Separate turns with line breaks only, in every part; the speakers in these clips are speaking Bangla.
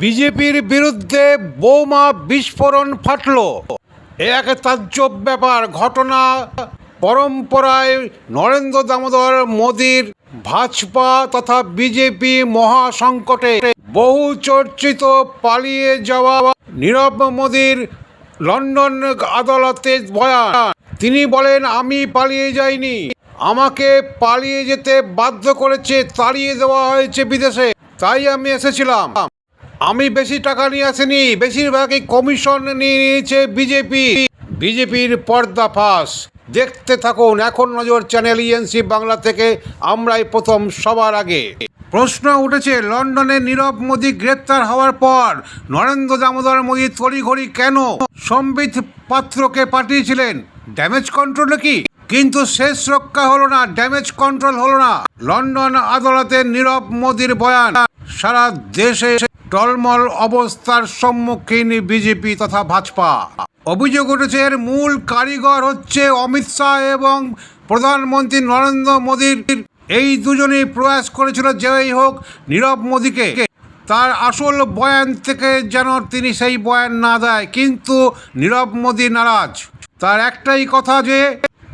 বিজেপির বিরুদ্ধে বোমা বিস্ফোরণ ফাটল। এক তাজ্জব ব্যাপার ঘটনা পরম্পরায় নরেন্দ্র দামোদর মোদীর ভাজপা তথা বিজেপি মহাসংকটে বহু চর্চিত পালিয়ে যাওয়া নীরব মোদীর লন্ডন আদালতে বয়ান। তিনি বলেন, আমি পালিয়ে যাইনি। আমাকে পালিয়ে যেতে বাধ্য করেছে, তাড়িয়ে দেওয়া হয়েছে বিদেশে। তাই আমি এসেছিলাম। আমি বেশি টাকা নিয়ে আসিনি, বেশিরভাগই কমিশন নিয়ে নিয়েছে বিজেপি বিজেপির পর্দা ফাঁস। দেখতে থাকুন, এখন নজর চ্যানেল ইএনসি বাংলা থেকে, আমরাই প্রথম সবার আগে। প্রশ্ন উঠেছে, লন্ডনে নীরব মোদী গ্রেপ্তার হওয়ার পর নরেন্দ্র দামোদর মোদী তড়িঘড়ি কেন সম্বিত পাত্রকে পাঠিয়েছিলেন? ড্যামেজ কন্ট্রোল কি? কিন্তু শেষ রক্ষা হলো না, ড্যামেজ কন্ট্রোল হলো না। লন্ডন আদালতে নীরব মোদীর বয়ান, সারা দেশে টলমল অবস্থার সম্মুখীন বিজেপি তথা ভাজপা। অভিযোগ উঠেছে, এর মূল কারিগর হচ্ছে অমিত শাহ এবং প্রধানমন্ত্রী নরেন্দ্র মোদীর। এই দুজনেই প্রয়াস করেছিল যেই হোক নীরব মোদীকে। তার আসল বয়ান থেকে যেন তিনি সেই বয়ান না দেয়, কিন্তু নীরব মোদী নারাজ। তার একটাই কথা যে,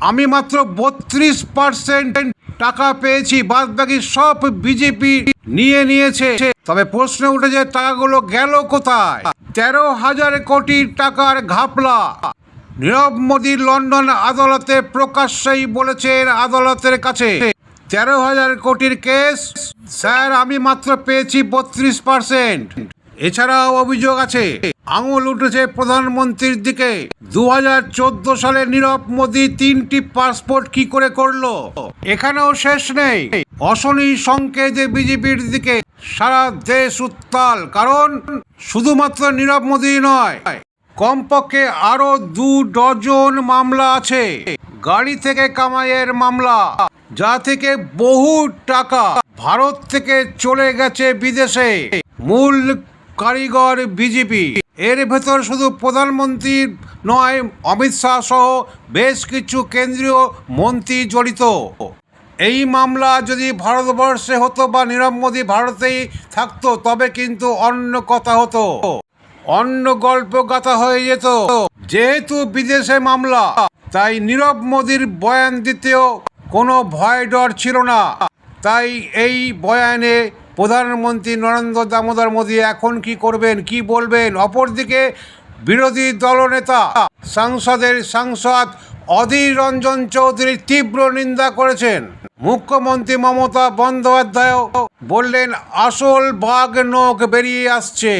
আমি মাত্র বত্রিশ পার্সেন্ট টাকা পেয়েছি বাদ বাকি সব বিজেপি নিয়ে নিয়েছে। তবে প্রশ্ন উঠেছে টাকাগুলো গেল কোথায়? তেরো হাজার কোটি টাকার ঘাপলা। নীরব মোদী লন্ডন আদালতে প্রকাশ্যেই বলেছেন আদালতের কাছে। তেরো হাজার কোটির কেস? স্যার, আমি মাত্র পেয়েছি বত্রিশ পার্সেন্ট। এছাড়াও অভিযোগ আছে, আঙুল উঠেছে প্রধানমন্ত্রীর দিকে। দু হাজার চোদ্দ সালে নীরব মোদী তিনটি পাসপোর্ট কি করে করল? এখানেও শেষ নেই। অশনি সংকেতে বিজেপির দিকে সারা দেশ উত্তাল, কারণ শুধুমাত্র নীরব মোদী নয়, কমপক্ষে আরও দু ডজন মামলা আছে। গাড়ি থেকে কামাইয়ের মামলা, যা থেকে বহু টাকা ভারত থেকে চলে গেছে বিদেশে। মূল কারিগর বিজেপি। এর ভেতর শুধু প্রধানমন্ত্রী নয়, অমিত শাহ সহ বেশ কিছু কেন্দ্রীয় মন্ত্রী জড়িত। এই মামলা যদি ভারতবর্ষে হতো বা নীরব মোদী ভারতেই থাকতো, তবে কিন্তু অন্য কথা হতো। অন্য গল্প গাথা হয়ে যেত। যেহেতু বিদেশে মামলা, তাই নীরব মোদীর বয়ান দিতেও কোনো ভয় ডর ছিল না। তাই এই বয়ানে প্রধানমন্ত্রী নরেন্দ্র দামোদর মোদী এখন কি করবেন, কি বলবেন? অপরদিকে বিরোধী দলনেতা, সাংসদের সাংসদ অধীর রঞ্জন চৌধুরী তীব্র নিন্দা করেছেন। মুখ্যমন্ত্রী মমতা বন্দ্যোপাধ্যায় বললেন, আসল বাঘ নখ বেরিয়ে আসছে।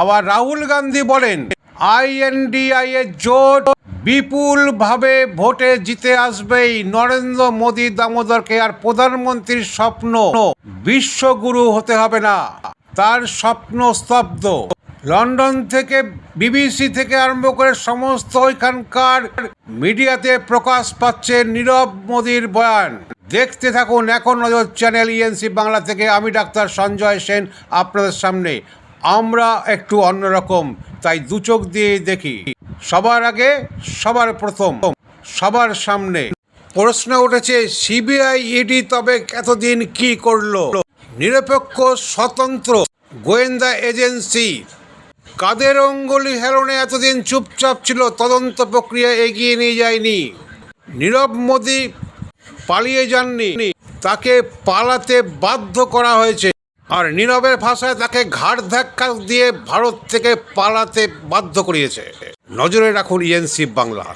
আবার রাহুল গান্ধী বলেন আইএনডিআই এর জোট বিপুলভাবে ভোটে জিতে আসবেই নরেন্দ্র মোদী দামোদরকে আর প্রধানমন্ত্রীর স্বপ্ন। বিশ্বগুরু হতে হবে না। তার স্বপ্ন স্তব্ধ। লন্ডন থেকে, বিবিসি থেকে আরম্ভ করে সমস্ত ওইখানকার মিডিয়াতে প্রকাশ পাচ্ছে নীরব মোদীর বয়ান। দেখতে থাকুন এখন নজর চ্যানেল ইএনসি বাংলা থেকে। আমি ডাক্তার সঞ্জয় সেন, আপনাদের সামনে। আমরা একটু অন্যরকম, তাই দু চোখ দিয়ে দেখি। সবার আগে, সবার প্রথম, সবার সামনে। প্রশ্ন উঠেছে, সিবিআই ইডি তবে এতদিন কি করল? নিরপেক্ষ, স্বতন্ত্র, গোয়েন্দা এজেন্সি। কাদের অঙ্গুলি হেলনে এতদিন চুপচাপ ছিল, তদন্ত প্রক্রিয়া এগিয়ে নিয়ে যায়নি। নীরব মোদী পালিয়ে যাননি। তাকে পালাতে বাধ্য করা হয়েছে। আর নীরবের ভাষায় তাকে ঘাট ধাক্কা দিয়ে ভারত থেকে পালাতে বাধ্য করিয়েছে। নজরে রাখুন ইএনসি বাংলা।